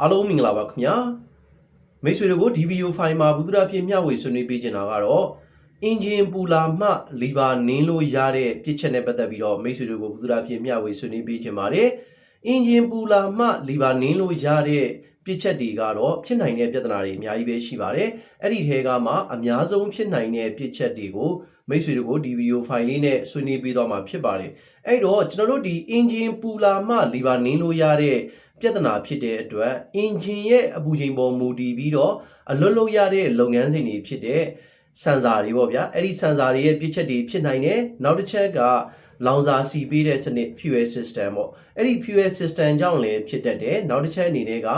အားလုံးမင်္ဂလာပါခင်ဗျာမိတ်ဆွေတို့ကိုဒီဗီဒီယိုဖိုင်မှာဘုဒ္ဓဖြစ်မျှဝေဆွေးနွေးပေးချင်တာကတော့အင်ဂျင်ပူလာမှလီဘာနင်းလို့ရတဲ့ပြစ်ချက်နဲ့ပတ်သက်ပြီးတော့မိတ်ဆွေတို့ကိုဘုဒ္ဓဖြစ်မျှဝေဆွေးနွေးပေးချင်ပါတယ်အင်ဂျင်ပူလာမှလီဘာနင်းလို့ရတဲ့ပြစ်ချက်တွေကတော့ဖြစ်နိုင်တဲ့ပြဿနာတွေအများကြီးပဲရှိပါတယ်အဲ့ဒီထဲကမှအများဆုံးဖြစ်နိုင်တဲ့ပြစ်ချက်တွေကိုမိတ်ဆွေတို့ကိုဒီဗီဒီယိုဖိုင်လေးနဲ့ဆွေးနွေးပေးသွားမှာဖြစ်ပါတယ်အဲ့တော့ကျွန်တော်တို့ဒီအင်ဂျင်ပူလာမှလီဘာနင်းလို့ရတဲ့ ပြဿနာဖြစ်တဲ့အတွက်အင်ဂျင်ရဲ့အပူချိန်ပေါ်မူတည်ပြီးတော့အလွတ်လို့ရတဲ့လုပ်ငန်းစဉ်တွေဖြစ်တဲ့စန်ဆာတွေပေါ့ဗျာအဲ့ဒီစန်ဆာတွေရဲ့ပြစ်ချက်တွေဖြစ်နိုင်တယ်နောက်တစ်ချက်ကလောင်စာစီပေးတဲ့စနစ် fuel system ပေါ့အဲ့ဒီ fuel system ကြောင့်လည်းဖြစ်တတ်တယ်နောက်တစ်ချက်အနေနဲ့က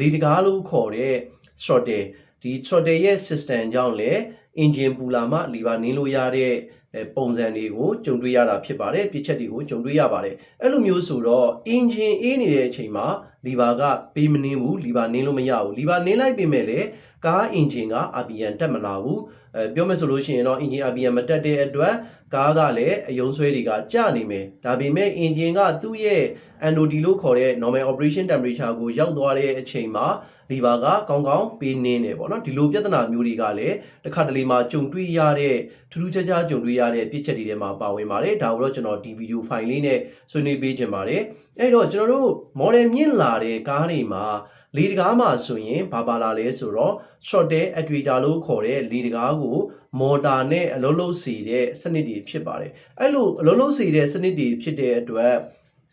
လေတကားလို့ခေါ်တဲ့ throttle ဒီ throttle ရဲ့ system ကြောင့်လည်း engine ပူလာမှလီဗာနင်းလို့ရတဲ့အဲ ပုံစံတွေကိုကြုံတွေ့ရတာဖြစ်ပါတယ်ပြစ်ချက်တွေကိုကြုံတွေ့ရပါတယ်အဲ့လိုမျိုးဆိုတော့ engine အေးနေတဲ့အချိန်မှာလီဗာကပေးမနင်းဘူးလီဗာနင်းလို့မရဘူးလီဗာနင်းလိုက်ပြင်မဲ့လေကား engine က RPM တက်မလာဘူးအဲပြောမယ်ဆိုလို့ရှိရင်တော့ engine RPM မတက်တဲ့အတွက် ကားကလည်းအယုံဆွဲတွေကကျနေမယ်ဒါပေမဲ့ engine ကသူ့ရဲ့ NOD လို့ခေါ်တဲ့ normal operation temperature ကိုရောက်သွားတဲ့အချိန်မှာလီဗာကကောင်းကောင်းပေးနင်းတယ်ပေါ့နော်ဒီလိုပြဿနာမျိုးတွေကလည်းတစ်ခါတလေမှာကြုံတွေ့ရတဲ့ထူးထူးခြားခြားကြုံတွေ့ရတဲ့ပြစ်ချက်တွေထဲမှာပါဝင်ပါတယ်ဒါကိုတော့ကျွန်တော်ဒီဗီဒီယိုဖိုင်လေးနဲ့ဆွေးနွေးပေးခြင်းပါတယ်အဲ့တော့ကျွန်တော်တို့ model မြင့်လာတဲ့ကားတွေမှာလေတကားမှာဆိုရင်ဘာပါလာလဲဆိုတော့ throttle actuator လို့ခေါ်တဲ့လေတကားကို မော်တာနဲ့အလုံးလုံးစီတဲ့စနစ်တွေဖြစ်ပါတယ်အဲ့လိုအလုံးလုံးစီတဲ့စနစ်တွေဖြစ်တဲ့အတွက်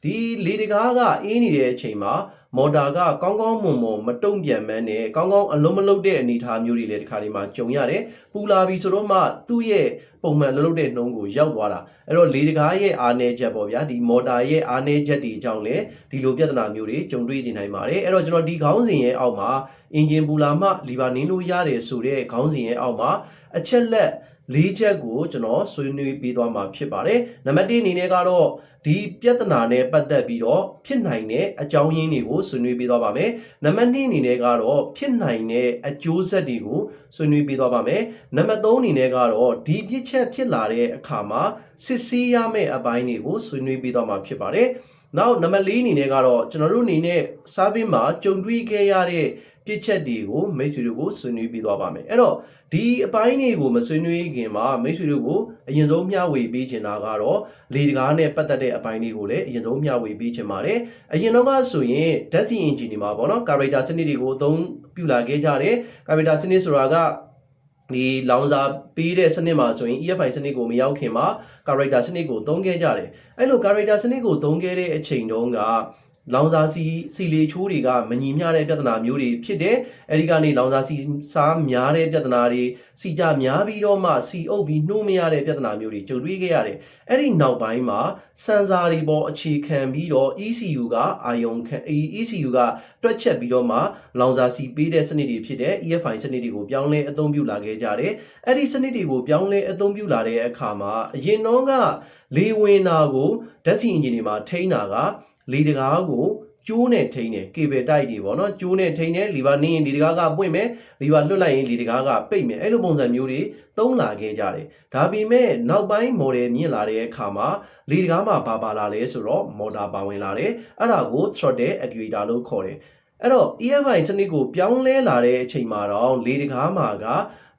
ဒီလေတကားကအေးနေတဲ့အချိန်မှာမော်တာကကောင်းကောင်းမွန်မွန်မတုံ့ပြန်မန်းနဲ့ကောင်းကောင်းအလုံးမလုံးတဲ့အနေအထားမျိုးတွေလည်းဒီခါလေးမှာကြုံရတယ်ပူလာပြီဆိုတော့မှသူ့ရဲ့ပုံမှန်လုံးလုံးတဲ့နှုံးကိုရောက်သွားတာအဲ့တော့လေတကားရဲ့အားနည်းချက်ပေါ့ဗျာဒီမော်တာရဲ့အားနည်းချက်တွေကြောင့်လည်းဒီလိုပြဿနာမျိုးတွေကြုံတွေ့နေနိုင်ပါတယ်အဲ့တော့ကျွန်တော်ဒီခေါင်းစဉ်ရဲ့အောက်မှာအင်ဂျင်ပူလာမှလီဗာနင်းလို့ရတယ်ဆိုတဲ့ခေါင်းစဉ်ရဲ့အောက်မှာအချက်လက် လေးချက်ကိုကျွန်တော်ဆွေးနွေးပေးသွားမှာဖြစ်ပါတယ်နံပါတ်1အနေနဲ့ကတော့ဒီပြဿနာနဲ့ပတ်သက်ပြီးတော့ဖြစ်နိုင်တဲ့အကြောင်းရင်းတွေကိုဆွေးနွေးပေးသွားပါမယ်နံပါတ်2အနေနဲ့ကတော့ဖြစ်နိုင်တဲ့အကျိုးဆက်တွေကိုဆွေးနွေးပေးသွားပါမယ်နံပါတ်3အနေနဲ့ကတော့ဒီပြစ်ချက်ဖြစ်လာတဲ့အခါမှာစစ်ဆေးရမယ့်အပိုင်းတွေကိုဆွေးနွေးပေးသွားမှာဖြစ်ပါတယ်နောက်နံပါတ်4အနေနဲ့ကတော့ကျွန်တော်တို့အနေနဲ့ service မှာကြုံတွေ့ခဲ့ရတဲ့ ပြစ်ချက်တွေကိုမိတ်ဆွေတို့ကိုဆွေးနွေးပေးသွားပါမယ်အဲ့တော့ဒီအပိုင်းတွေကိုမဆွေးနွေးခင်မှာမိတ်ဆွေတို့ကိုအရင်ဆုံးမျှဝေပေးချင်တာကတော့လေတကားနဲ့ပတ်သက်တဲ့အပိုင်းတွေကိုလည်းအရင်ဆုံးမျှဝေပေးချင်ပါတယ်အရင်တော့ကဆိုရင်ဓာတ်ဆီအင်ဂျင်တွေမှာပေါ့နော်ကာရိုက်တာစနစ်တွေကိုအသုံးပြုလာခဲ့ကြတယ်ကာရိုက်တာစနစ်ဆိုတာကဒီလောင်စာပေးတဲ့စနစ်မှာဆိုရင် EFI စနစ်ကိုမရောက်ခင်မှာ character စနစ်ကိုသုံးခဲ့ကြတယ်အဲ့လို character စနစ်ကိုသုံးခဲ့တဲ့အချိန်တုန်းက လောင်စာစီစီလေချိုးတွေကမညီမျှတဲ့ပြဿနာမျိုးတွေဖြစ်တယ်အဲဒီကနေလောင်စာစီစားများတဲ့ပြဿနာတွေစီကြများပြီးတော့မှစီအုပ်ပြီးနှိုးမရတဲ့ပြဿနာမျိုးတွေကြုံတွေ့ခဲ့ရတယ်အဲ့ဒီနောက်ပိုင်းမှာစန်ဆာတွေပေါ်အခြေခံပြီးတော့ ECU ကအာယုံခံ ECU ကတွက်ချက်ပြီးတော့မှလောင်စာစီပေးတဲ့စနစ်တွေဖြစ်တဲ့ EFI စနစ်တွေကိုပြောင်းလဲအသုံးပြုလာခဲ့ကြတယ်အဲ့ဒီစနစ်တွေကိုပြောင်းလဲအသုံးပြုလာတဲ့အခါမှာအရင်တော့ကလေဝင်တာကိုဓာတ်ဆီအင်ဂျင်တွေမှာထိန်းတာက လေတကားကိုကျိုးနဲ့ထိန်းတယ်ကေဘယ်တိုက်တွေပေါ့နော်ကျိုးနဲ့ထိန်းတယ်လီဗာနင်းရင်လီတကားကပွင့်မယ်လီဗာလွတ်လိုက်ရင်လီတကားကပိတ်မယ်အဲ့လိုပုံစံမျိုးတွေသုံးလာခဲ့ကြတယ်ဒါပေမဲ့နောက်ပိုင်း model မြင့်လာတဲ့အခါမှာလီတကားမှာပါပါလာလဲဆိုတော့ motor ပါဝင်လာတယ်အဲ့ဒါကို throttle actuator လို့ခေါ်တယ်အဲ့တော့ EFI စနစ်ကိုပြောင်းလဲလာတဲ့အချိန်မှာတော့လေတကားမှာက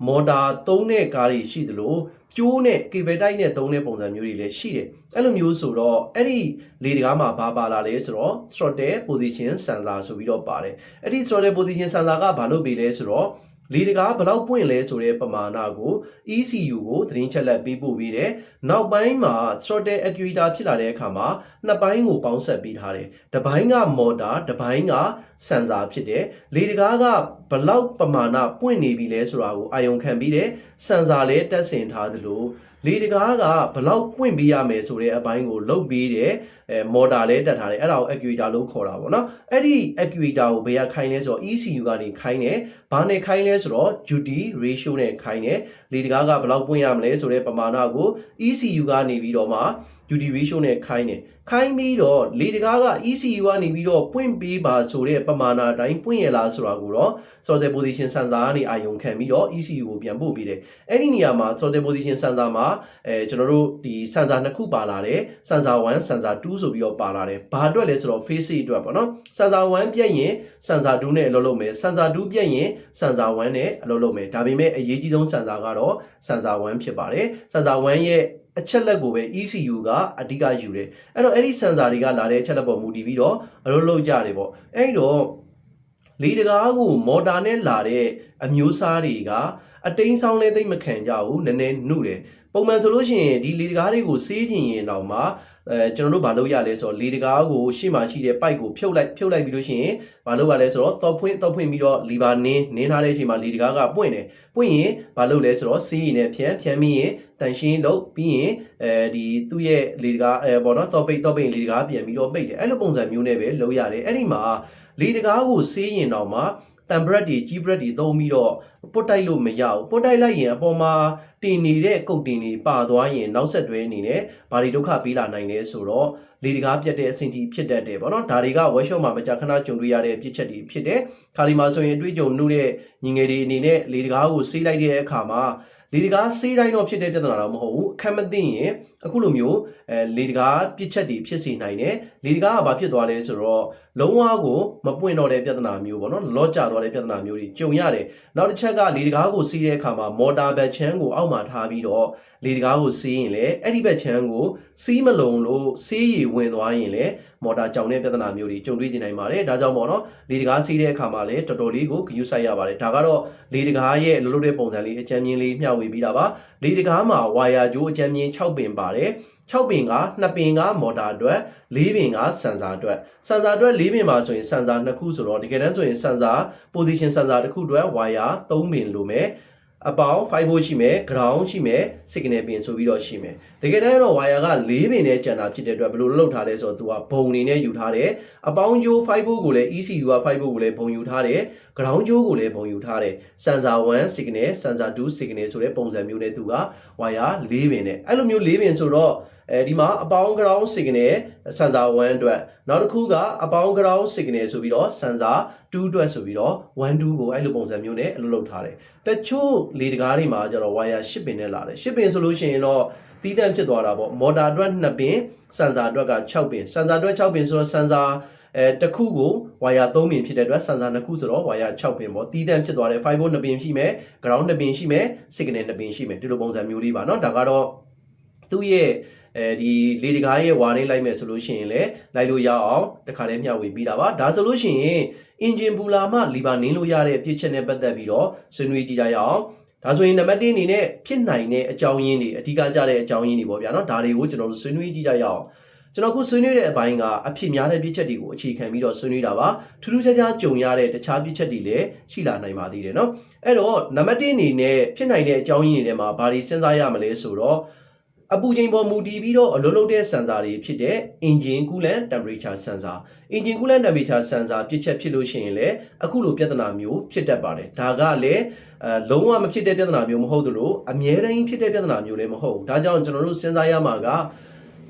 မော်တာသုံးတဲ့ကားတွေရှိသလို ကျိုးနဲ့ကေဘယ်တိုက်နဲ့သုံးတဲ့ပုံစံမျိုးတွေလည်းရှိတယ်အဲ့လိုမျိုးဆိုတော့အဲ့ဒီလေတကားမှာဘာပါလာလဲဆိုတော့ throttle position sensor ဆိုပြီးတော့ပါတယ်အဲ့ဒီ throttle position sensor ကဘာလို့ပေးလဲဆိုတော့ လေတကားဘယ်လောက်ပွင့်လဲဆိုတဲ့ပမာဏကို ECU ကိုသတင်းချက်လက်ပေးပို့ပေးတယ်။နောက်ပိုင်းမှာ throttle actuator ဖြစ်လာတဲ့အခါမှာနှစ်ပိုင်းကိုပေါင်းဆက်ပေးထားတယ်။တစ်ပိုင်းက motor တစ်ပိုင်းက sensor ဖြစ်တယ်။လေတကားကဘယ်လောက်ပမာဏပွင့်နေပြီလဲဆိုတာကိုအာရုံခံပြီးတယ်။ sensor လည်းတက်ဆင်ထားသလို လေတကားကဘယ်လောက်ပွင့်ပေးရမယ်ဆိုတဲ့အပိုင်းကိုလုတ်ပေးတယ်အဲမော်တာလည်းတက်ထားတယ်အဲ့ဒါကို actuator လို့ခေါ်တာပေါ့နော်အဲ့ဒီ actuator ကိုဘယ်ကခိုင်းလဲဆိုတော့ ECU ကနေခိုင်းတယ်ဘာနဲ့ခိုင်းလဲဆိုတော့ duty ratio နဲ့ခိုင်းတယ်လေတကားကဘယ်လောက်ပွင့်ရမလဲဆိုတဲ့ပမာဏကို ECU ကနေပြီးတော့မှ duty ratio နဲ့ခိုင်းတယ်ခိုင်းပြီးတော့လေတကားက ECU ကနေပြီးတော့ပွင့်ပေးပါဆိုတဲ့ပမာဏအတိုင်းပွင့်ရလားဆိုတာကိုတော့ sorted position sensor ကနေအာရုံခံပြီးတော့ ECU ကိုပြန်ပို့ပေးတယ်အဲ့ဒီနေရာမှာ sorted position sensor မှာအဲကျွန်တော်တို့ဒီ sensor နှစ်ခုပါလာတယ် sensor 1 sensor 2ဆိုပြီးတော့ပါလာတယ်ဘာအတွက်လဲဆိုတော့ phase အတွက်ပေါ့နော် sensor 1ပြက်ရင် sensor 2နဲ့အလုပ်လုပ်မယ် sensor 2ပြက်ရင် sensor 1နဲ့အလုပ်လုပ်မယ်ဒါပေမဲ့အရေးကြီးဆုံး sensor ကတော့ sensor 1ဖြစ်ပါတယ် sensor 1ရဲ့ အချက်လက်ကိုပဲ ECU ကအဓိကယူတယ်အဲ့တော့အဲ့ဒီ sensor တွေကလာတဲ့အချက်လက်ပေါ်မူတည်ပြီးတော့အလုပ်လုပ်ကြတယ်ပေါ့အဲ့တော့လေတကားကိုမော်တာနဲ့လာတဲ့အမျိုးအစားတွေကအတိန်းဆောင်လဲသိမ့်မခံကြဘူးနည်းနည်းနှုတ်တယ်ပုံမှန်ဆိုလို့ရှိရင်ဒီလေတကားတွေကိုစေးကျင်ရင်တော့မှ အဲကျွန်တော်တို့ဘာလုပ်ရလဲဆိုတော့လေတကားကိုရှေ့မှာရှိတဲ့ပိုက်ကိုဖြုတ်လိုက်ဖြုတ်လိုက်ပြီးလို့ရှိရင်ဘာလုပ်ရလဲဆိုတော့တော့ဖွင့်တော့ဖွင့်ပြီးတော့လီဗာနင်းနင်းထားတဲ့အချိန်မှာလေတကားကပွင့်တယ်ပွင့်ရင်ဘာလုပ်လဲဆိုတော့စေးရင်နဲ့ဖြန်းဖြန်းပြီးရင်တန်ရှင်းလုပ်ပြီးရင်အဲဒီသူ့ရဲ့လေတကားအဲပေါ့နော်တော့ပိတ်တော့ပိတ်လေတကားပြန်ပြီးတော့ပိတ်တယ်အဲ့လိုပုံစံမျိုးနဲ့ပဲလုပ်ရတယ်အဲ့ဒီမှာလေတကားကိုစေးရင်တော့မှ တမ်ဘရက်တွေကြီးဘရက်တွေသုံးပြီးတော့ပုတ်တိုက်လို့မရဘူးပုတ်တိုက်လိုက်ရင်အပေါ်မှာတင်နေတဲ့ကုတ်တင်တွေပါသွားရင်နောက်ဆက်တွဲအနေနဲ့ဘာတွေဒုက္ခပေးလာနိုင်လဲဆိုတော့လေတကားပြတ်တဲ့အဆင့်ကြီးဖြစ်တတ်တယ်ပေါ့နော်ဒါတွေက workshop မှာမကြာခဏကြုံတွေ့ရတဲ့ပြစ်ချက်တွေဖြစ်တယ်ခါလီမှာဆိုရင်အတွေ့အကြုံနှုတ်တဲ့ညီငယ်တွေအနေနဲ့လေတကားကိုစေးလိုက်တဲ့အခါမှာလေတကားစေးတိုင်းတော့ဖြစ်တဲ့ပြဿနာတော့မဟုတ်ဘူးအခက်မသိရင် အခုလိုမျိုးအဲလေတကားပြစ်ချက်တွေဖြစ်စေနိုင်တယ်လေတကားကဘာဖြစ်သွားလဲဆိုတော့လုံးဝကိုမပွင့်တော့တဲ့ပြဿနာမျိုးပေါ့နော်လော့ကျသွားတဲ့ပြဿနာမျိုးတွေကြုံရတယ်နောက်တစ်ချက်ကလေတကားကိုစီးတဲ့အခါမှာမော်တာဘက်ချမ်းကိုအောက်မှာထားပြီးတော့လေတကားကိုစီးရင်လည်းအဲ့ဒီဘက်ချမ်းကိုစီးမလုံလို့စီးရည်ဝင်သွားရင်လည်းမော်တာကြောင်တဲ့ပြဿနာမျိုးတွေကြုံတွေ့နေနိုင်ပါတယ်ဒါကြောင့်ပေါ့နော်လေတကားစီးတဲ့အခါမှာလည်းတော်တော်လေးကိုဂရုစိုက်ရပါတယ်ဒါကတော့လေတကားရဲ့လှုပ်လှုပ်တဲ့ပုံစံလေးအကြမ်းမြင်လေးမျှဝေပြီးတာပါလေတကားမှာဝါယာကြိုးအကြမ်းမြင်6ပင်ပါတယ်6ပင်က2ပင်ကမော်တာအတွက်4ပင်ကစန်ဆာအတွက်စန်ဆာအတွက်4ပင်မှာဆိုရင်စန်ဆာ2ခုဆိုတော့တကယ်တမ်းဆိုရင်စန်ဆာ position စန်ဆာတစ်ခုအတွက်ဝါယာ3ပင်လိုမယ် အပေါင်း5 volt ရှိမယ် ground ရှိမယ် signal pin ဆိုပြီးတော့ရှိမယ်တကယ်တမ်းတော့ wire က4ပင်နဲ့ကျန်တာဖြစ်တဲ့အတွက်ဘယ်လိုလုပ်ထားလဲဆိုတော့သူကဘုံအနေနဲ့ယူထားတယ်အပေါင်းကျိုး5 volt ကိုလည်း ECU က5 volt ကိုလည်းဘုံယူထားတယ် ground ကျိုးကိုလည်းဘုံယူထားတယ် sensor 1 signal sensor 2 signal ဆိုတဲ့ပုံစံမျိုးနဲ့သူက wire 4ပင်နဲ့အဲ့လိုမျိုး4ပင်ဆိုတော့ အဲဒီမှာအပေါင်း ground signal sensor 1အတွက်နောက်တစ်ခုကအပေါင်း ground signal ဆိုပြီးတော့ sensor 2အတွက်ဆိုပြီးတော့1 2ကိုအဲ့လိုပုံစံမျိုးနဲ့အလုပ်လုပ်ထားတယ်တချို့လေတကားတွေမှာကျတော့ wire 10ပင်နဲ့လာတယ်10ပင်ဆိုလို့ရှိရင်တော့တီးတန့်ဖြစ်သွားတာပေါ့မော်တာအတွက်2ပင်စန်ဆာအတွက်က6ပင်စန်ဆာအတွက်6ပင်ဆိုတော့စန်ဆာအဲတစ်ခုကိုဝါယာ3ပင်ဖြစ်တဲ့အတွက်စန်ဆာနှစ်ခုဆိုတော့ဝါယာ6ပင်ပေါ့တီးတန့်ဖြစ်သွားတယ်5ဘို့2ပင်ရှိမယ် ground 2ပင်ရှိမယ် signal 2ပင်ရှိမယ်ဒီလိုပုံစံမျိုးလေးပါเนาะဒါကတော့သူ့ရဲ့ အဲဒီလေတကားရဲ့ဝါရင်းလိုက်မယ်ဆိုလို့ရှိရင်လည်းလိုက်လို့ရအောင်တခါတည်းမျှဝေပြီးတာပါဒါဆိုလို့ရှိရင်အင်ဂျင်ပူလာမှလီဘာနင်းလို့ရတဲ့ပြစ်ချက်နဲ့ပတ်သက်ပြီးတော့ဆွေးနွေးကြည့်ကြရအောင်ဒါဆိုရင်နံပါတ်1အနေနဲ့ဖြစ်နိုင်တဲ့အကြောင်းရင်းတွေအဓိကကြတဲ့အကြောင်းရင်းတွေပေါ့ဗျာเนาะဒါတွေကိုကျွန်တော်တို့ဆွေးနွေးကြည့်ကြရအောင်ကျွန်တော်ခုဆွေးနွေးတဲ့အပိုင်းကအဖြစ်များတဲ့ပြစ်ချက်တွေကိုအခြေခံပြီးတော့ဆွေးနွေးတာပါထူးထူးခြားခြားကြုံရတဲ့တခြားပြစ်ချက်တွေလည်းရှိလာနိုင်ပါသေးတယ်เนาะအဲ့တော့နံပါတ်1အနေနဲ့ဖြစ်နိုင်တဲ့အကြောင်းရင်းတွေထဲမှာဘာတွေစဉ်းစားရမလဲဆိုတော့ အပူချိန်ပေါ်မူတည်ပြီးတော့အလုံးလုံးတဲ့ sensor တွေဖြစ်တဲ့ engine coolant temperature sensor engine coolant temperature sensor ပြစ်ချက်ဖြစ်လို့ရှိရင်လည်းအခုလိုပြဿနာမျိုးဖြစ်တတ်ပါတယ်ဒါကလည်းအဲလုံးဝမဖြစ်တဲ့ပြဿနာမျိုးမဟုတ်သလိုအမြဲတမ်းဖြစ်တဲ့ပြဿနာမျိုးလည်းမဟုတ်ဘူးဒါကြောင့်ကျွန်တော်တို့စဉ်းစားရမှာက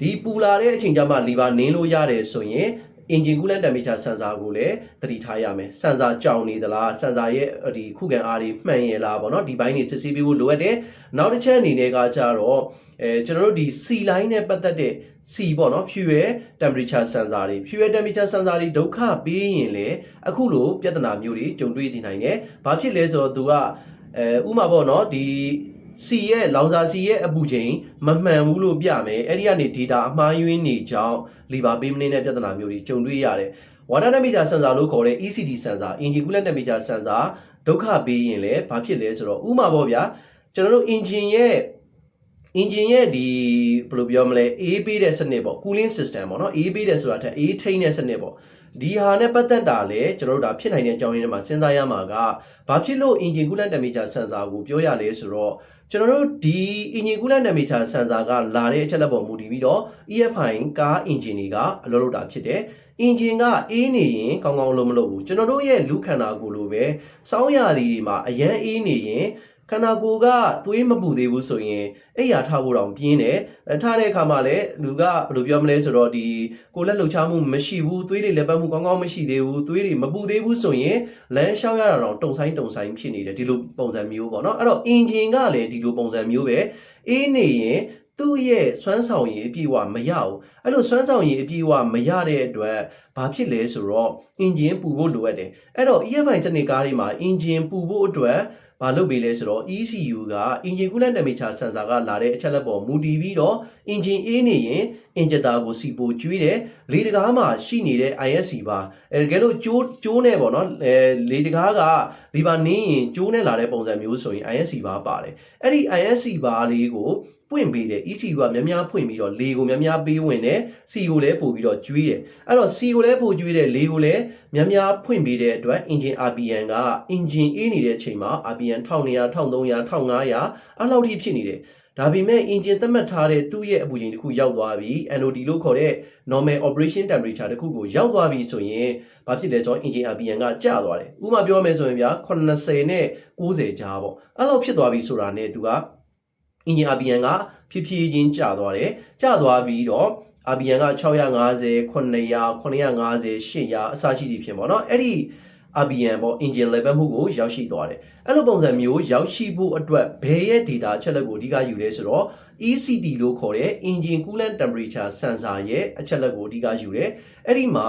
ဒီပူလာတဲ့အချိန်ကျမှလီဗာနင်းလို့ရတယ်ဆိုရင် engine coolant temperature sensor ကိုလည်းသတိထားရမယ်။ sensor ကြောင်နေသလား sensor ရဲ့ဒီခုခံအားတွေမှန်ရဲ့လားပေါ့နော်ဒီဘိုင်းတွေစစ်ဆေးပေးဖို့လိုအပ်တယ်။နောက်တစ်ချက်အနေနဲ့ကကြတော့အဲကျွန်တော်တို့ဒီ C line နဲ့ပတ်သက်တဲ့ C ပေါ့နော် fuel temperature sensor တွေ fuel temperature sensor တွေဒုက္ခပေးရင်လေအခုလိုပြဿနာမျိုးတွေကြုံတွေ့နေနိုင်တယ်။ဘာဖြစ်လဲဆိုတော့သူကအဲဥမာပေါ့နော်ဒီ စီရဲ့လောင်စာစီရဲ့အပူချိန်မမှန်ဘူးလို့ပြမယ်အဲ့ဒီကနေ data အမှားယွင်းနေကြောင်းလီဗာပေးမနေတဲ့ပြဿနာမျိုးတွေကြုံတွေ့ရတယ် water temperature sensor လို့ခေါ်တဲ့ ECD sensor engine coolant temperature sensor ဒုက္ခပေးရင်လည်းဘာဖြစ်လဲဆိုတော့ဥမာပေါ့ဗျာကျွန်တော်တို့ engine ရဲ့ engine ရဲ့ဒီဘယ်လိုပြောမလဲအေးပေးတဲ့စနစ်ပေါ့ cooling system ပေါ့နော်အေးပေးတယ်ဆိုတာထက်အေးထိန်းတဲ့စနစ်ပေါ့ဒီဟာနဲ့ပတ်သက်တာလေကျွန်တော်တို့ဒါဖြစ်နိုင်တဲ့အကြောင်းရင်းတွေမှာစဉ်းစားရမှာကဘာဖြစ်လို့ engine coolant temperature sensor ကိုပြောရလဲဆိုတော့ ကျွန်တော်တို့ဒီ engine coolant temperature sensor ကလာတဲ့အချက်လက်ပေါ်မူတည်ပြီးတော့ EFI ကား engine တွေကအလုပ်လုပ်တာဖြစ်တယ်။ engine ကအေးနေရင်ကောင်းကောင်းလုံးမလုပ်ဘူးကျွန်တော်တို့ရဲ့လူခန္ဓာကိုယ်လိုပဲစောင်းရည်တွေမှာအရန်အေးနေရင် ခန္ဓာကိုယ်ကသွေးမပူသေးဘူးဆိုရင်အိပ်ယာထားဖို့တောင်ပြင်းတယ်အဲထားတဲ့အခါမှာလည်းလူကဘယ်လိုပြောမလဲဆိုတော့ဒီကိုယ်လက်လှုပ်ရှားမှုမရှိဘူးသွေးတွေလက်ပတ်မှုကောင်းကောင်းမရှိသေးဘူးသွေးတွေမပူသေးဘူးဆိုရင်လမ်းလျှောက်ရတာတော့တုံဆိုင်တုံဆိုင်ဖြစ်နေတယ်ဒီလိုပုံစံမျိုးပေါ့နော်အဲ့တော့အင်ဂျင်ကလည်းဒီလိုပုံစံမျိုးပဲအေးနေရင်သူ့ရဲ့စွမ်းဆောင်ရည်အပြည့်အဝမရဘူးအဲ့လိုစွမ်းဆောင်ရည်အပြည့်အဝမရတဲ့အတွက်ဘာဖြစ်လဲဆိုတော့အင်ဂျင်ပူဖို့လိုအပ်တယ်အဲ့တော့ EFI စနစ်ကားတွေမှာအင်ဂျင်ပူဖို့အတွက် ဘာလုပ်ပေးလဲဆိုတော့ ECU က engine coolant temperature sensor ကလာတဲ့အချက်လက်ပေါ်မူတည်ပြီးတော့ engine အေးနေရင် injector ကိုစီပိုကျွေးတယ်လေတကားမှာရှိနေတဲ့ ISC ပါအဲတကယ်လို့ကျိုးကျိုးနဲ့ပေါ့နော်အဲလေတကားကဒီပါနင်းရင်ကျိုးနဲ့လာတဲ့ပုံစံမျိုးဆိုရင် ISC ပါပါတယ်အဲ့ဒီ ISC ပါလေးကို ပွင့်ပေးတယ် ECU ကများများဖွင့်ပြီးတော့လေကိုများများပေးဝင်တယ် C ကိုလည်းပို့ပြီးတော့ကျွေးတယ်အဲ့တော့ C ကိုလည်းပို့ကျွေးတယ်လေကိုလည်းများများဖွင့်ပေးတဲ့အတွက် engine RPM က engine အေးနေတဲ့အချိန်မှာ RPM 1200 1300 1500အဲ့လောက်ထိဖြစ်နေတယ်ဒါပေမဲ့ engine သတ်မှတ်ထားတဲ့သူ့ရဲ့အပူချိန်တစ်ခုရောက်သွားပြီ NOD လို့ခေါ်တဲ့ normal operation temperature တစ်ခုကိုရောက်သွားပြီဆိုရင်ဘာဖြစ်လဲဆိုတော့ engine RPM ကကျသွားတယ်ဥပမာပြောမယ်ဆိုရင်ဗျာ80နဲ့90ကြားပေါ့အဲ့လောက်ဖြစ်သွားပြီဆိုတာနဲ့သူက engine RPM ကဖြည်းဖြည်းချင်းကျသွားတယ်ကျသွားပြီးတော့ RPM က650 900 950 800အစရှိသည်ဖြစ်ပေါ့နော်အဲ့ဒီ RPM ပေါ့ engine level မှုကိုရောက်ရှိသွားတယ်အဲ့လိုပုံစံမျိုးရောက်ရှိဖို့အတွက်ဘယ်ရဲ့ data အချက်လက်ကိုအဓိကယူလဲဆိုတော့ ECT လို့ခေါ်တဲ့ engine coolant temperature sensor ရဲ့အချက်လက်ကိုအဓိကယူတယ်အဲ့ဒီမှာ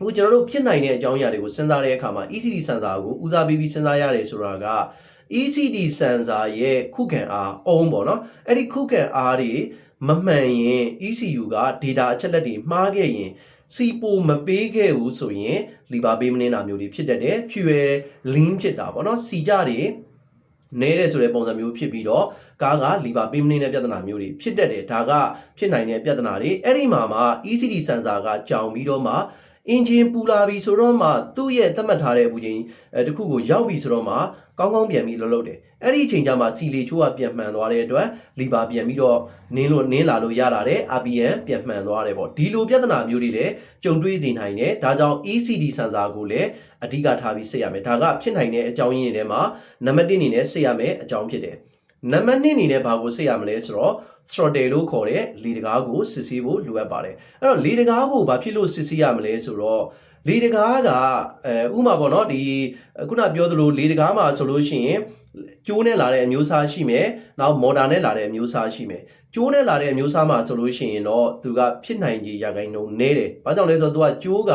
ဟိုကျွန်တော်တို့ဖြစ်နိုင်တဲ့အကြောင်းအရာတွေကိုစဉ်းစားတဲ့အခါမှာ ECT sensor ကိုဦးစားပေးပြီးစဉ်းစားရတယ်ဆိုတာက ECD sensor ရဲ့ခုခံအားအုံးပေါ့နော်အဲ့ဒီခုခံအားတွေမမှန်ရင် ECU က data အချက်လက်တွေမှားခဲ့ရင်စီပိုမပေးခဲ့ဘူးဆိုရင်လီဘာပေးမနေတာမျိုးတွေဖြစ်တတ်တယ် fuel lean ဖြစ်တာပေါ့နော်စီကြတွေနဲတဲ့ဆိုတဲ့ပုံစံမျိုးဖြစ်ပြီးတော့ကားကလီဘာပေးမနေတဲ့ပြဿနာမျိုးတွေဖြစ်တတ်တယ်ဒါကဖြစ်နိုင်တဲ့ပြဿနာတွေအဲ့ဒီမှာမှ ECD sensor ကကြောင်ပြီးတော့မှ engine ပူလာပြီဆိုတော့မှသူ့ရဲ့သတ်မှတ်ထားတဲ့အပူချိန်အဲတစ်ခုကိုရောက်ပြီဆိုတော့မှကောင်းကောင်းပြန်ပြီးလှုပ်လှုပ်တယ်အဲ့ဒီအချိန်ကျမှစီလေချိုးကပြန်မှန်သွားတဲ့အတွက်လီဘာပြန်ပြီးတော့နင်းလို့နင်းလာလို့ရလာတဲ့ RPM ပြန်မှန်သွားတယ်ပေါ့ဒီလိုပြဿနာမျိုးတွေလည်းကြုံတွေ့စေနိုင်တယ်ဒါကြောင့် ECD sensor ကိုလည်းအဓိကထားပြီးစစ်ရမယ်ဒါကဖြစ်နိုင်တဲ့အကြောင်းရင်းတွေထဲမှာနံပါတ်1အနေနဲ့စစ်ရမယ်အကြောင်းဖြစ်တယ် နံပါတ်2အနေနဲ့ဘာကိုစစ်ရမလဲဆိုတော့ throttle လို့ခေါ်တဲ့လေတကားကိုစစ်ဆေးဖို့လိုအပ်ပါတယ်အဲ့တော့လေတကားကိုဘာဖြစ်လို့စစ်ဆေးရမလဲဆိုတော့လေတကားကအဲဥမာပေါ့နော်ဒီခုနပြောသလိုလေတကားမှာဆိုလို့ရှိရင်ကျိုးနဲ့လာတဲ့အမျိုးအစားရှိမယ်နောက်မော်တာနဲ့လာတဲ့အမျိုးအစားရှိမယ်ကျိုးနဲ့လာတဲ့အမျိုးအစားမှာဆိုလို့ရှိရင်တော့သူကဖြစ်နိုင်ကြီးရာခိုင်နှုန်းနည်းတယ်ဘာကြောင့်လဲဆိုတော့သူကကျိုးက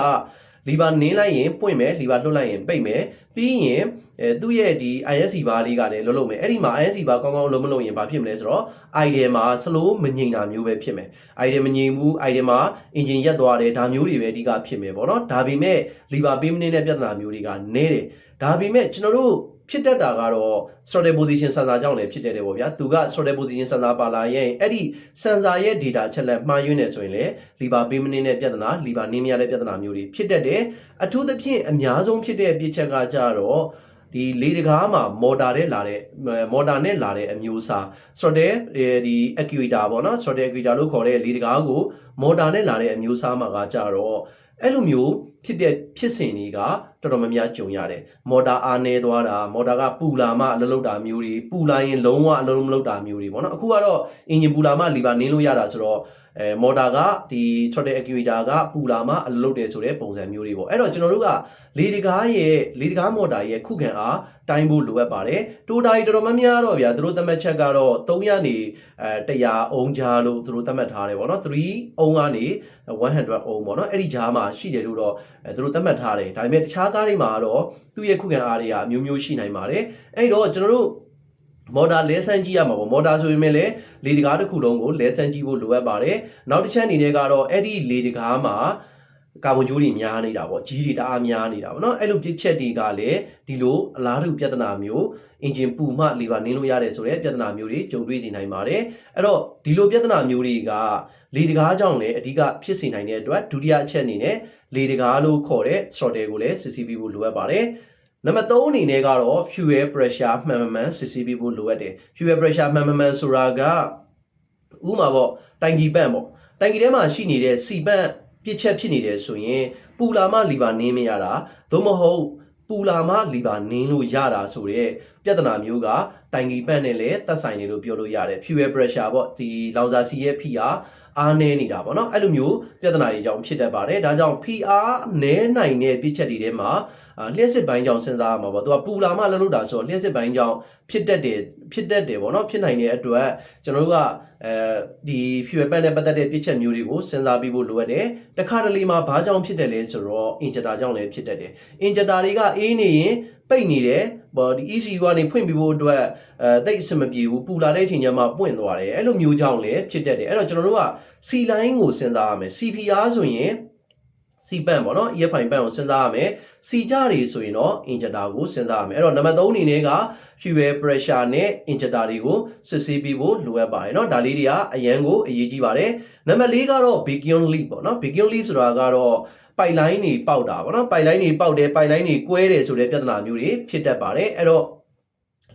လီဘာနင်းလိုက်ရင်ပွင့်မယ်လီဘာလွှတ်လိုက်ရင်ပိတ်မယ် ပြီးရင်အဲသူ့ရဲ့ဒီ ISC ဘားလေးကလည်းလုံးလုံးမယ်အဲ့ဒီမှာ ISC ဘားကောင်းကောင်းလုံးမလုံးရင်ဘာဖြစ်မလဲဆိုတော့ idle မှာ slow မငြိမ်တာမျိုးပဲဖြစ်မယ် idle မငြိမ်ဘူး idle မှာ engine ရက်သွားတယ်ဒါမျိုးတွေပဲအဓိကဖြစ်မယ်ပေါ့နော်ဒါပေမဲ့ lever ပေးမနေတဲ့ပြဿနာမျိုးတွေကနည်းတယ်ဒါပေမဲ့ကျွန်တော်တို့ဖြစ်တတ်တာကတော့ throttle position sensor ကြောင့်လည်းဖြစ်တတ်တယ်ပေါ့ဗျာသူက throttle position sensor ပါလာရင်အဲ့ဒီ sensor ရဲ့ data ချက်လက်မှားယွင်းနေဆိုရင်လည်း lever ပေးမနေတဲ့ပြဿနာ lever နင်းမရတဲ့ပြဿနာမျိုးတွေဖြစ်တတ်တယ်အထူးသဖြင့်အများဆုံးဖြစ်တဲ့ပြစ်ချက်ကကြတော့ဒီလေတကားမှာမော်တာနဲ့လာတဲ့မော်တာနဲ့လာတဲ့အမျိုးအစား throttle ဒီ actuator ပေါ့နော် throttle actuator လို့ခေါ်တဲ့လေတကားကိုမော်တာနဲ့လာတဲ့အမျိုးအစားမှာကကြတော့အဲ့လိုမျိုးဖြစ်တဲ့ဖြစ်စဉ်တွေကတော်တော်များများကြုံရတယ်မော်တာအားနေသွားတာမော်တာကပူလာမှအလုပ်လုပ်တာမျိုးတွေပူလာရင်လုံးဝအလုပ်မလုပ်တာမျိုးတွေပေါ့နော်အခုကတော့အင်ဂျင်ပူလာမှလီဗာနင်းလို့ရတာဆိုတော့ အဲမော်တာကဒီ throttle actuator ကပူလာမှအလုပ်လုပ်တယ်ဆိုတဲ့ပုံစံမျိုးတွေပေါ့အဲ့တော့ကျွန်တော်တို့ကလေတကားရဲ့လေတကားမော်တာရဲ့ခုခံအားတိုင်းဖို့လိုအပ်ပါတယ်တိုတာကြီးတော်တော်များများတော့ဗျာသူတို့သတ်မှတ်ချက်ကတော့300နေအဲ100အုံးကြားလို့သူတို့သတ်မှတ်ထားတယ်ပေါ့နော်3အုံးကနေ100အုံးပေါ့နော်အဲ့ဒီကြားမှာရှိတယ်လို့တော့အဲသူတို့သတ်မှတ်ထားတယ်ဒါပေမဲ့တခြားကားတွေမှာတော့သူ့ရဲ့ခုခံအားတွေကအမျိုးမျိုးရှိနိုင်ပါတယ်အဲ့တော့ကျွန်တော်တို့ မော်တာလဲဆန်းကြည့်ရမှာပေါ့မော်တာဆိုရင်လည်းလေတကားတစ်ခုလုံးကိုလဲဆန်းကြည့်ဖို့လိုအပ်ပါတယ်နောက်တစ်ချက်အနေနဲ့ကတော့အဲ့ဒီလေတကားမှာကာဗွန်ဂျိုးတွေများနေတာပေါ့ကြီးတွေတအားများနေတာပေါ့နော်အဲ့လိုပြစ်ချက်တွေကလည်းဒီလိုအလားတူပြဿနာမျိုးအင်ဂျင်ပူမှလီဗာနင်းလို့ရတယ်ဆိုတဲ့ပြဿနာမျိုးတွေကြုံတွေ့နေနိုင်ပါတယ်အဲ့တော့ဒီလိုပြဿနာမျိုးတွေကလေတကားကြောင့်လည်းအဓိကဖြစ်စေနိုင်တဲ့အတွက်ဒုတိယအချက်အနေနဲ့လေတကားလို့ခေါ်တဲ့ throttle ကိုလည်းစစ်ဆေးပြီးဖို့လိုအပ်ပါတယ် နံပါတ်3အနေနဲ့ကတော့ fuel pressure မှန်မှန်မှန်စစ်ဆေးပြီးဖို့လိုအပ်တယ် fuel pressure မှန်မှန်မှန်ဆိုတာကဥမာပေါ့တိုင်ကြီးပန့်ပေါ့တိုင်ကြီးထဲမှာရှိနေတဲ့စီပန့်ပြစ်ချက်ဖြစ်နေတယ်ဆိုရင်ပူလာမလီဗာနင်းမရတာသို့မဟုတ်ပူလာမလီဗာနင်းလို့ရတာဆိုတဲ့ပြဿနာမျိုးကတိုင်ကီပန့်နဲ့လည်းသက်ဆိုင်တယ်လို့ပြောလို့ရတယ် fuel pressure ပေါ့ဒီလောင်စာဆီရဲ့ဖိအားအားနည်းနေတာပေါ့နော်အဲ့လိုမျိုးပြဿနာတွေကြောင့်ဖြစ်တတ်ပါတယ်ဒါကြောင့်ဖိအားနည်းနိုင်တဲ့ပြစ်ချက်တွေထဲမှာအာလျှက်စစ်ပိုင်းကြောင့်စဉ်းစားရမှာပေါ့သူကပူလာမှလှုပ်လို့တာဆိုတော့လျှက်စစ်ပိုင်းကြောင့်ဖြစ်တတ်တယ်ဖြစ်တတ်တယ်ပေါ့နော်ဖြစ်နိုင်တဲ့အတွက်ကျွန်တော်တို့ကအဲဒီ fuel pump နဲ့ပတ်သက်တဲ့ပြစ်ချက်မျိုးတွေကိုစဉ်းစားပြီးဖို့လိုအပ်တယ်တခါတလေမှာဘာကြောင့်ဖြစ်တယ်လဲဆိုတော့ injector ကြောင့်လည်းဖြစ်တတ်တယ် injector တွေကအေးနေရင်ပိတ်နေတယ်ဘောဒီ ECU ကနေဖွင့်ပြီးဖို့အတွက်အဲတိတ်အဆင်မပြေဘူးပူလာတဲ့အချိန်ကျမှပွင့်သွားတယ်အဲ့လိုမျိုးကြောင့်လည်းဖြစ်တတ်တယ်အဲ့တော့ကျွန်တော်တို့က C line ကိုစဉ်းစားရမယ် CPR ဆိုရင် C ပန့်ပေါ့နော် EFI ပန့်ကိုစဉ်းစားရမယ် C ကြတွေဆိုရင်တော့ injector ကိုစဉ်းစားရမယ်အဲ့တော့နံပါတ်3အနေနဲ့က fuel pressure နဲ့ injector တွေကိုစစ်ဆေးပြီးဖို့လိုအပ်ပါတယ်เนาะဒါလေးတွေကအရန်ကိုအရေးကြီးပါတယ်နံပါတ်4ကတော့ vacuum leak ပေါ့နော် vacuum leak ဆိုတာကတော့ပိုက်လိုင်းတွေပေါက်တာပေါ့နော်ပိုက်လိုင်းတွေပေါက်တယ်ပိုက်လိုင်းတွေကွဲတယ်ဆိုတဲ့ပြဿနာမျိုးတွေဖြစ်တတ်ပါတယ်အဲ့တော့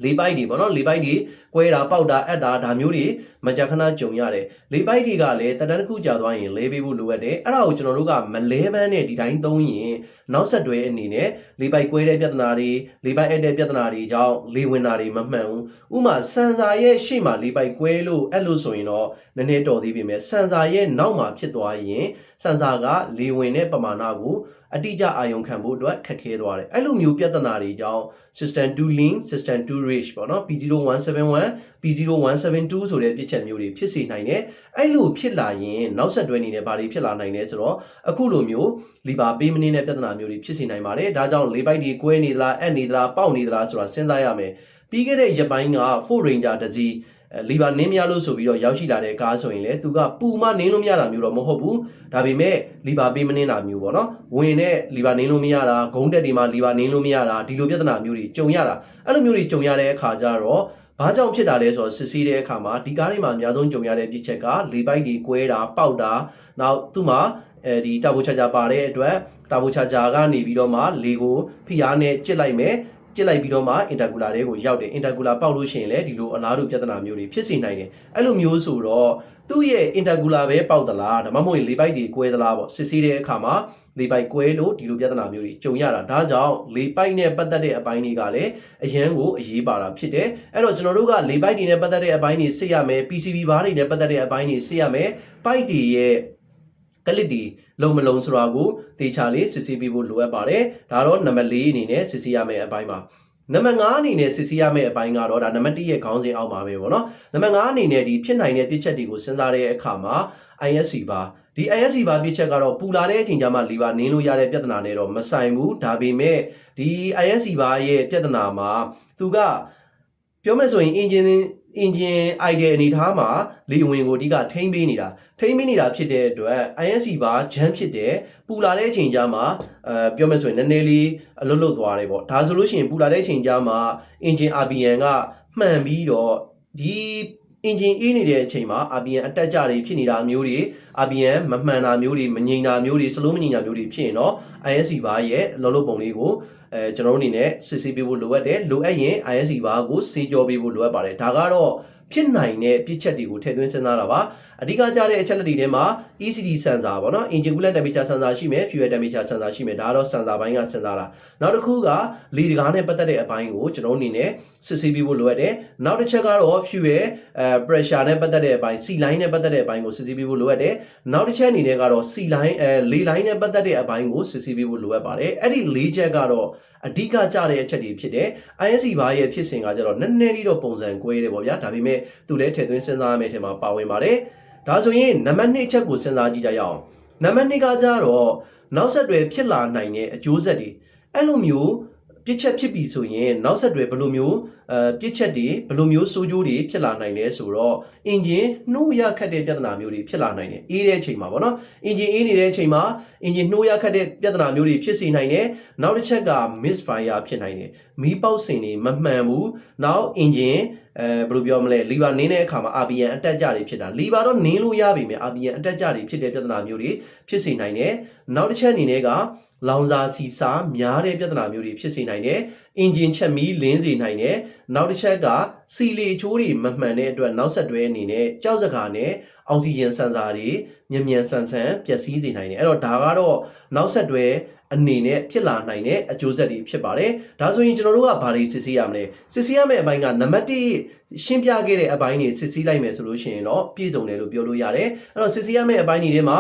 လေးပိုက်တွေပေါ့နော်လေးပိုက်တွေ ကွဲတာပေါက်တာအက်တာဒါမျိုးတွေမကြာခဏကြုံရတယ်လေးပိုက်တွေကလည်းတတန်းတစ်ခုကြာသွားရင်လဲပေးဖို့လိုအပ်တယ်အဲ့ဒါကိုကျွန်တော်တို့ကမလဲပန်းနဲ့ဒီတိုင်းသုံးရင်နောက်ဆက်တွဲအနေနဲ့လေးပိုက်ကွဲတဲ့ပြဿနာတွေလေးပိုက်အက်တဲ့ပြဿနာတွေကြောင့်လေဝင်တာတွေမမှန်ဘူးဥမာစန်စာရဲ့ရှေ့မှာလေးပိုက်ကွဲလို့အဲ့လိုဆိုရင်တော့နည်းနည်းတော်သေးပြီမဲ့စန်စာရဲ့နောက်မှာဖြစ်သွားရင်စန်စာကလေဝင်တဲ့ပမာဏကိုအတိအကျအာရုံခံဖို့အတွက်ခက်ခဲသွားတယ်အဲ့လိုမျိုးပြဿနာတွေကြောင့် system 2 link system 2 reach ပေါ့နော် P0171 P0172 ဆိုတဲ့ပြစ်ချက်မျိုးတွေဖြစ်စေနိုင်တယ်အဲ့လိုဖြစ်လာရင်နောက်ဆက်တွဲနေတဲ့ဘာတွေဖြစ်လာနိုင်လဲဆိုတော့အခုလိုမျိုးလီဘာပေးမနေတဲ့ပြဿနာမျိုးတွေဖြစ်စေနိုင်ပါတယ်ဒါကြောင့်လေးပိုက်တွေကွဲနေသလားအက်နေသလားပေါက်နေသလားဆိုတာစဉ်းစားရမယ်ပြီးခဲ့တဲ့ရက်ပိုင်းက Ford Ranger တစ်စီးအဲလီဘာနင်းမရလို့ဆိုပြီးတော့ရောက်ရှိလာတဲ့ကားဆိုရင်လေသူကပူမနင်းလို့မရတာမျိုးတော့မဟုတ်ဘူးဒါပေမဲ့လီဘာပေးမနင်းတာမျိုးပေါ့နော်ဝင်နဲ့လီဘာနင်းလို့မရတာဂုံးတက်တွေမှာလီဘာနင်းလို့မရတာဒီလိုပြဿနာမျိုးတွေကြုံရတာအဲ့လိုမျိုးတွေကြုံရတဲ့အခါကျတော့ ဘာကြောင့်ဖြစ်တာလဲဆိုတော့စစ်ဆေးတဲ့အခါမှာဒီကားတွေမှာအများဆုံးကြုံရတဲ့ပြစ်ချက်ကလေပိုက်တွေကွဲတာပေါက်တာနောက်သူ့မှာအဲဒီတာဘိုချာချာပါတဲ့အတွက်တာဘိုချာချာကနေပြီးတော့မှလေကိုဖိအားနဲ့ကျစ်လိုက်မယ် ကျစ်လိုက်ပြီးတော့မှ intercooler တွေကိုရောက်တယ် intercooler ပေါက်လို့ရှိရင်လည်းဒီလိုအလားတူပြဿနာမျိုးတွေဖြစ်စေနိုင်တယ်အဲ့လိုမျိုးဆိုတော့သူ့ရဲ့ intercooler ပဲပေါက်သလားဒါမှမဟုတ်လေပိုက်တွေကွဲသလားပေါ့စစ်ဆေးတဲ့အခါမှာလေပိုက်ကွဲလို့ဒီလိုပြဿနာမျိုးတွေကြုံရတာဒါကြောင့်လေပိုက်နဲ့ပတ်သက်တဲ့အပိုင်းတွေကလည်းအရန်ကိုအရေးပါတာဖြစ်တယ်အဲ့တော့ကျွန်တော်တို့ကလေပိုက်တွေနဲ့ပတ်သက်တဲ့အပိုင်းတွေစစ်ရမယ် PCB ဘားတွေနဲ့ပတ်သက်တဲ့အပိုင်းတွေစစ်ရမယ်ပိုက်တွေရဲ့ ကလစ်ဒီလုံမလုံဆိုတာကိုသေချာလေးစစ်ဆေးပြီးဖို့လိုအပ်ပါတယ်ဒါတော့နံပါတ်၄အနေနဲ့စစ်ဆေးရမယ့်အပိုင်းပါနံပါတ်5အနေနဲ့စစ်ဆေးရမယ့်အပိုင်းကတော့ဒါနံပါတ်1ရဲ့ခေါင်းစဉ်အောက်မှာပဲပေါ့နော်နံပါတ်5အနေနဲ့ဒီဖြစ်နိုင်တဲ့ပြစ်ချက်တွေကိုစဉ်းစားတဲ့အခါမှာ ISC ပါဒီ ISC ပါပြစ်ချက်ကတော့ပူလာတဲ့အချိန်ကျမှလီဗာနင်းလို့ရတဲ့ပြဿနာနဲ့တော့မဆိုင်ဘူးဒါပေမဲ့ဒီ ISC ပါရဲ့ပြဿနာမှာသူကပြောမယ်ဆိုရင် engine engine idle အနေထားမှာလေဝင်ကိုအဓိကထိမ့်ပေးနေတာထိမ့်ပေးနေတာဖြစ်တဲ့အတွက် ISC ပါ jam ဖြစ်တယ်ပူလာတဲ့အချိန်ကျမှအဲပြောမယ်ဆိုရင်နည်းနည်းလေးအလွတ်လွတ်သွားတယ်ပေါ့ဒါဆိုလို့ရှိရင်ပူလာတဲ့အချိန်ကျမှ engine RPM ကမှန်ပြီးတော့ဒီ engine အေးနေတဲ့အချိန်မှာ RPM အတက်ကြတွေဖြစ်နေတာမျိုးတွေ RPM မမှန်တာမျိုးတွေမငြိမ်တာမျိုးတွေစလုံးမငြိမ်တာမျိုးတွေဖြစ်ရင်တော့ ISC ဘာရဲ့လောလောပုံလေးကိုအဲကျွန်တော်တို့အနေနဲ့စစ်ဆေးပေးဖို့လိုအပ်တယ်လိုအပ်ရင် ISC ဘာကိုစေကြောပေးဖို့လိုအပ်ပါတယ်ဒါကတော့ ဖြစ်နိုင်တဲ့ပြစ်ချက်တွေကိုထည့်သွင်းစဉ်းစားတာပါအဓိကကြတဲ့အချက်လက်တွေထဲမှာ ECD sensor ပေါ့နော် engine coolant temperature sensor ရှိမယ် fuel temperature sensor ရှိမယ်ဒါကတော့ sensor ဘိုင်းကစဉ်းစားတာနောက်တစ်ခုကလေတကားနဲ့ပတ်သက်တဲ့အပိုင်းကိုကျွန်တော်အနေနဲ့စစ်ဆေးပေးဖို့လိုအပ်တယ်နောက်တစ်ချက်ကတော့ fuel အဲ pressure နဲ့ပတ်သက်တဲ့အပိုင်း C line နဲ့ပတ်သက်တဲ့အပိုင်းကိုစစ်ဆေးပေးဖို့လိုအပ်တယ်နောက်တစ်ချက်အနေနဲ့ကတော့ C line အဲလေ line နဲ့ပတ်သက်တဲ့အပိုင်းကိုစစ်ဆေးပေးဖို့လိုအပ်ပါတယ်အဲ့ဒီ၄ချက်ကတော့အဓိကကြတဲ့အချက်တွေဖြစ်တယ် ISC ဘာရဲ့ဖြစ်စဉ်ကကြတော့နည်းနည်းလေးတော့ပုံစံကွဲတယ်ပေါ့ဗျာဒါပေမဲ့သူလည်းထည့်သွင်းစဉ်းစားရမယ့်အထက်မှာပါဝင်ပါတယ်ဒါဆိုရင်နံပါတ်2အချက်ကိုစဉ်းစားကြည့်ကြရအောင်နံပါတ်2ကကြတော့နောက်ဆက်တွဲဖြစ်လာနိုင်တဲ့အကျိုးဆက်တွေအဲ့လိုမျိုး ပြစ်ချက်ဖြစ်ပြီဆိုရင်နောက်ဆက်တွဲဘယ်လိုမျိုးအဲပြစ်ချက်တွေဘယ်လိုမျိုးစိုးကျိုးတွေဖြစ်လာနိုင်လဲဆိုတော့အင်ဂျင်နှိုးရခတ်တဲ့ပြဿနာမျိုးတွေဖြစ်လာနိုင်တယ်အေးတဲ့အချိန်မှာပေါ့နော်အင်ဂျင်အေးနေတဲ့အချိန်မှာအင်ဂျင်နှိုးရခတ်တဲ့ပြဿနာမျိုးတွေဖြစ်စေနိုင်တယ်နောက်တစ်ချက်က misfire ဖြစ်နိုင်တယ်မီးပေါက်စင်တွေမမှန်ဘူးနောက်အင်ဂျင်အဲဘယ်လိုပြောမလဲလီဗာနင်းတဲ့အခါမှာ RPM အတက်ကြတွေဖြစ်တာလီဗာတော့နင်းလို့ရပြီမြ RPM အတက်ကြတွေဖြစ်တဲ့ပြဿနာမျိုးတွေဖြစ်စေနိုင်တယ်နောက်တစ်ချက်အနေနဲ့က လောင်စာစီစာများတဲ့ပြဿနာမျိုးတွေဖြစ်စေနိုင်တယ်အင်ဂျင်ချက်မီးလင်းစေနိုင်တယ်နောက်တစ်ချက်ကစီလေချိုးတွေမမှန်တဲ့အတွက်နောက်ဆက်တွဲအနေနဲ့ကြောက်စကာနဲ့အောက်ဆီဂျင်ဆန်ဆာတွေမြန်မြန်ဆန်ဆန်ပျက်စီးစေနိုင်တယ်အဲ့တော့ဒါကတော့နောက်ဆက်တွဲအနေနဲ့ဖြစ်လာနိုင်တဲ့အကျိုးဆက်တွေဖြစ်ပါတယ်။ဒါဆိုရင်ကျွန်တော်တို့ကဘာတွေစစ်ဆေးရမလဲ။စစ်ဆေးရမယ့်အပိုင်းကနံပါတ်1ရှင်းပြခဲ့တဲ့အပိုင်းတွေစစ်ဆေးလိုက်မယ်ဆိုလို့ရှိရင်တော့ပြည့်စုံတယ်လို့ပြောလို့ရတယ်။အဲ့တော့စစ်ဆေးရမယ့်အပိုင်းတွေထဲမှာ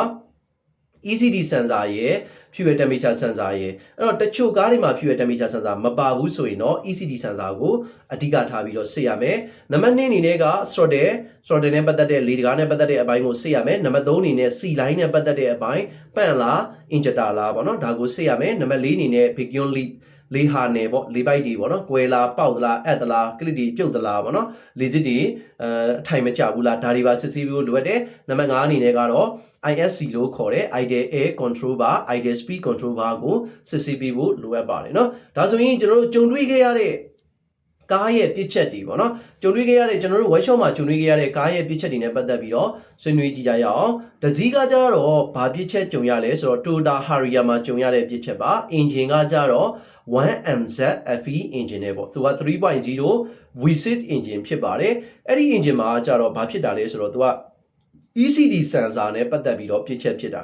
ECD sensor ရယ် fuel temperature sensor ရယ်အဲ့တော့တချို့ကားတွေမှာ fuel temperature sensor မပါဘူးဆိုရင်တော့ ECD sensor ကိုအဓိကထားပြီးတော့စစ်ရမယ်နံပါတ်2အနေနဲ့က throttle throttle နဲ့ပတ်သက်တဲ့လေတကားနဲ့ပတ်သက်တဲ့အပိုင်းကိုစစ်ရမယ်နံပါတ်3အနေနဲ့ C line နဲ့ပတ်သက်တဲ့အပိုင်းပန့်လား injector လားပေါ့နော်ဒါကိုစစ်ရမယ်နံပါတ်4အနေနဲ့ vacuum leak လေးဟာနယ်ပေါ့လေးပိုက်တွေပေါ့နော်ကွယ်လာပေါက်သလားအက်သလားကလစ်တွေပြုတ်သလားပေါ့နော်လေစစ်တွေအဲအထိုင်မကျဘူးလားဒါတွေပါစစ်ဆေးပြီးလိုအပ်တယ်နံပါတ်5အနေနဲ့ကတော့ ISC လို့ခေါ်တဲ့ Ideal Air Control Bar Ideal Speed Control Bar ကိုစစ်ဆေးပြီးဖို့လိုအပ်ပါတယ်เนาะဒါဆိုရင်ကျွန်တော်တို့ကြုံတွေ့ခဲ့ရတဲ့ကားရဲ့ပြစ်ချက်တွေပေါ့နော်ကြုံတွေ့ခဲ့ရတဲ့ကျွန်တော်တို့ workshop မှာကြုံတွေ့ခဲ့ရတဲ့ကားရဲ့ပြစ်ချက်တွေနဲ့ပတ်သက်ပြီးတော့ဆွေးနွေးကြည့်ကြရအောင်တစည်းကကြတော့ဘာပြစ်ချက်ကြုံရလဲဆိုတော့ Toyota Harrier မှာကြုံရတဲ့ပြစ်ချက်ပါ engine ကကြတော့ 1MZ FE engine နဲ့ပေါ့သူက3.0 V6 engine ဖြစ်ပါတယ်အဲ့ဒီ engine မှာကြတော့ဘာဖြစ်တာလဲဆိုတော့သူက ECD sensor နဲ့ပတ်သက်ပြီးတော့ပြစ်ချက်ဖြစ်တာ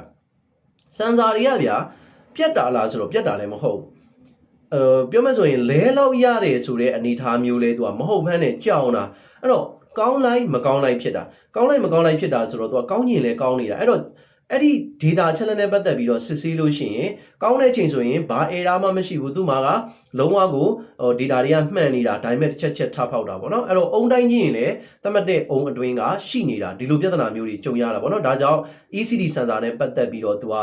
sensor တွေကဗျာပြတ်တာလားဆိုတော့ပြတ်တာလည်းမဟုတ်ဘူးအဲပြောမှဆိုရင်လဲလောက်ရတယ်ဆိုတဲ့အနေအထားမျိုးလဲသူကမဟုတ်ဘဲနဲ့ကြောင်တာအဲ့တော့ကောင်းလိုက်မကောင်းလိုက်ဖြစ်တာကောင်းလိုက်မကောင်းလိုက်ဖြစ်တာဆိုတော့သူကကောင်းကျင်လဲကောင်းနေတာအဲ့တော့ အဲ့ဒီ data channel နဲ့ပတ်သက်ပြီးတော့စစ်ဆေးလို့ရှိရင်ကောင်းတဲ့ချိန်ဆိုရင်ဘာ error မှမရှိဘူးသူ့မှာကလုံးဝကိုဟို data တွေကမှန်နေတာဒါပေမဲ့တစ်ချက်ချက်ထားဖောက်တာပေါ့နော်အဲ့တော့အုံတိုင်းကြီးရင်လည်းသတ်မှတ်တဲ့အုံအတွင်းကရှိနေတာဒီလိုပြဿနာမျိုးတွေကြုံရတာပေါ့နော်ဒါကြောင့် ECD sensor နဲ့ပတ်သက်ပြီးတော့သူက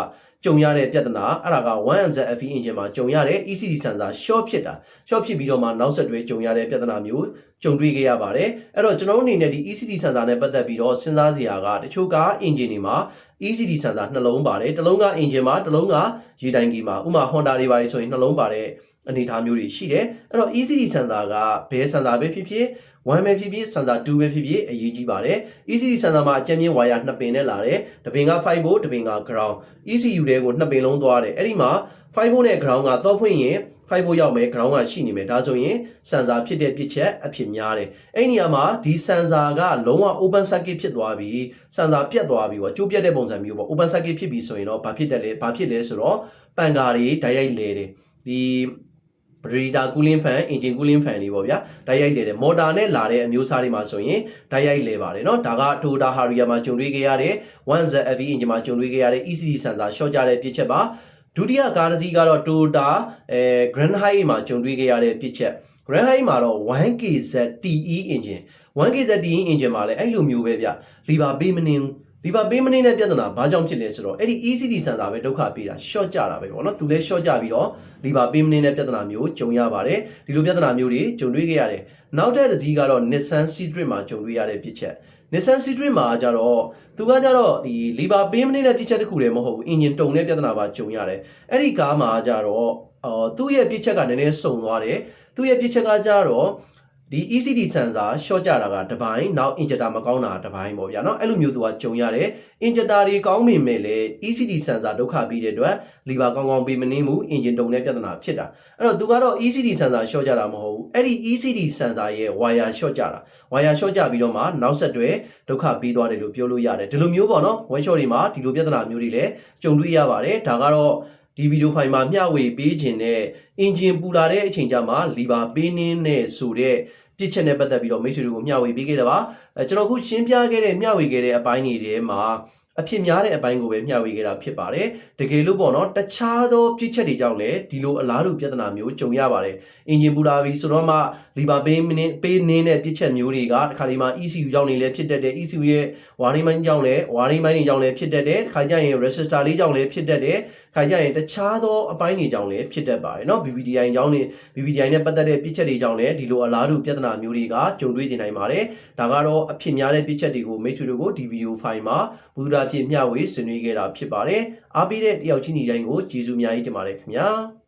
ကြုံရတဲ့ပြဿနာအဲ့ဒါက 1MZ FE engine မှာကြုံရတဲ့ ECD sensor short ဖြစ်တာ short ဖြစ်ပြီးတော့မှနောက်ဆက်တွဲကြုံရတဲ့ပြဿနာမျိုးကြုံတွေ့ခဲ့ရပါတယ်အဲ့တော့ကျွန်တော်တို့အနေနဲ့ဒီ ECD sensor နဲ့ပတ်သက်ပြီးတော့စဉ်းစားစရာကတချို့က engine တွေမှာ ECD sensor နှလုံးပါတယ်တစ်လုံးက engine မှာတစ်လုံးကရေတိုင်ကြီးမှာဥမာ Honda တွေပါဆိုရင်နှလုံးပါတဲ့အနေအထားမျိုးတွေရှိတယ်အဲ့တော့ ECD sensor ကဘယ် sensor ပဲဖြစ်ဖြစ် 1ပဲဖြစ်ဖြစ် sensor 2ပဲဖြစ်ဖြစ်အရေးကြီးပါတယ် ECD sensor မှာအကျဉ်းမြင့်ဝါယာ2ပင်နဲ့လာတယ်တပင်က5 volt တပင်က ground ECU တွေကို2ပင်လုံးသွားတယ်အဲ့ဒီမှာ5 volt နဲ့ ground ကတော့ဖွင့်ရင်5ဖို့ရောက်မယ် ground ကရှိနေမယ်ဒါဆိုရင် sensor ဖြစ်တဲ့ပြစ်ချက်အဖြစ်များတယ်အဲ့ဒီနေရာမှာဒီ sensor ကလုံးဝ open circuit ဖြစ်သွားပြီ sensor ပြတ်သွားပြီပေါ့ကျိုးပြတ်တဲ့ပုံစံမျိုးပေါ့ open circuit ဖြစ်ပြီဆိုရင်တော့ဘာဖြစ်တယ်လဲဘာဖြစ်လဲဆိုတော့ပန်ကာတွေဓာတ်ရိုက်လဲတယ်ဒီ radiator cooling fan engine cooling fan တွေပေါ့ဗျာဓာတ်ရိုက်လေတယ်မော်တာနဲ့လာတဲ့အမျိုးအစားတွေမှာဆိုရင်ဓာတ်ရိုက်လေပါတယ်เนาะဒါက Toyota Harrier မှာကြunတွေ့ခဲ့ရတဲ့ 1Z FE engine မှာကြုံတွေ့ခဲ့ရတဲ့ ECD sensor short ကြတဲ့ပြစ်ချက်ပါဒုတိယကားတစ်စီးကတော့ Toyota အဲ Grand High မှာကြုံတွေ့ခဲ့ရတဲ့ပြစ်ချက် Grand High မှာတော့ 1KZ TE engine 1KZ TE engine မှာလည်းအဲ့လိုမျိုးပဲဗျလီဘာ ပေးမနေဘူးဒီပါပေးမနေတဲ့ပြဿနာဘာကြောင့်ဖြစ်လဲဆိုတော့အဲ့ဒီ ECD sensor ပဲဒုက္ခပေးတာ short ကြတာပဲပေါ့နော်သူလည်း short ကြပြီးတော့ဒီပါပေးမနေတဲ့ပြဿနာမျိုးကြုံရပါတယ်ဒီလိုပြဿနာမျိုးတွေကြုံတွေ့ခဲ့ရတယ်နောက်ထပ်တစ်စီးကတော့ Nissan Citric မှာကြုံတွေ့ရတဲ့ဖြစ်ချက် Nissan Citric မှာကြတော့သူကကြတော့ဒီလီဘာပေးမနေတဲ့ပြစ်ချက်တစ်ခုတည်းမဟုတ်ဘူး engine တုံတဲ့ပြဿနာပါကြုံရတယ်အဲ့ဒီကားမှာကြတော့အော်သူ့ရဲ့ပြစ်ချက်ကနည်းနည်းစုံသွားတယ်သူ့ရဲ့ပြစ်ချက်ကကြတော့ ဒီ ECD sensor short ကြတာကတစ်ပိုင်းနောက် injector မကောင်းတာတစ်ပိုင်းပေါ့ဗျာเนาะအဲ့လိုမျိုးသူကကြုံရတယ် injector တွေကောင်းပေမဲ့လည်း ECD sensor ဒုက္ခပြီးတဲ့အတွက် lever ကောင်းကောင်းပေးမနေမှု engine တုံတဲ့ပြဿနာဖြစ်တာအဲ့တော့သူကတော့ ECD sensor short ကြတာမဟုတ်ဘူးအဲ့ဒီ ECD sensor ရဲ့ wire short ကြတာ wire short ကြပြီးတော့မှနောက်ဆက်တွဲဒုက္ခပြီးသွားတယ်လို့ပြောလို့ရတယ်ဒီလိုမျိုးပေါ့နော် one shot တွေမှာဒီလိုပြဿနာမျိုးတွေလည်းကြုံတွေ့ရပါတယ်ဒါကတော့ ဒီဗီဒီယိုဖိုင်မှာမျှဝေပေးခြင်းနဲ့ engine ပူလာတဲ့အချိန်ကြမှာ lever ပေးနေနဲ့ဆိုတဲ့ပြစ်ချက်နဲ့ပတ်သက်ပြီးတော့မိတ်ဆွေတွေကိုမျှဝေပေးခဲ့တာပါအဲကျွန်တော်ခုရှင်းပြခဲ့တဲ့မျှဝေခဲ့တဲ့အပိုင်းတွေထဲမှာအဖြစ်များတဲ့အပိုင်းကိုပဲမျှဝေခဲ့တာဖြစ်ပါတယ်တကယ်လို့ပေါ့နော်တခြားသောပြစ်ချက်တွေကြောင့်လည်းဒီလိုအလားတူပြဿနာမျိုးကြုံရပါတယ်အင်ဂျင်ပူလာပြီဆိုတော့မှလီဘာပေးမင်းပေးနင်းတဲ့ပြစ်ချက်မျိုးတွေကတခါလေမှာ ECU ကြောင့်နေလဲဖြစ်တတ်တယ် ECU ရဲ့ ဝါရင်းမိုင်းကြောင့်လဲဝါရင်းမိုင်းတွေကြောင့်လဲဖြစ်တတ်တယ်ခါကြရင် resistor လေးကြောင့်လဲဖြစ်တတ်တယ်ခါကြရင်တခြားသောအပိုင်းတွေကြောင့်လည်းဖြစ်တတ်ပါတယ်เนาะ VVDI ကြောင့်နေ VVDI နဲ့ပတ်သက်တဲ့ပြစ်ချက်တွေကြောင့်လည်းဒီလိုအလားတူပြဿနာမျိုးတွေကကြုံတွေ့နေနိုင်ပါတယ်ဒါကတော့အဖြစ်များတဲ့ပြစ်ချက်တွေကိုမိတ်ဆွေတို့ကိုဒီဗီဒီယိုဖိုင်မှာဘူဒရာဖြစ်မျှဝေဆွေးနွေးခဲ့တာဖြစ်ပါတယ်အားပေးတဲ့တယောက်ချင်းညီတိုင်းကိုကျေးဇူးအများကြီးတင်ပါတယ်ခင်ဗျာ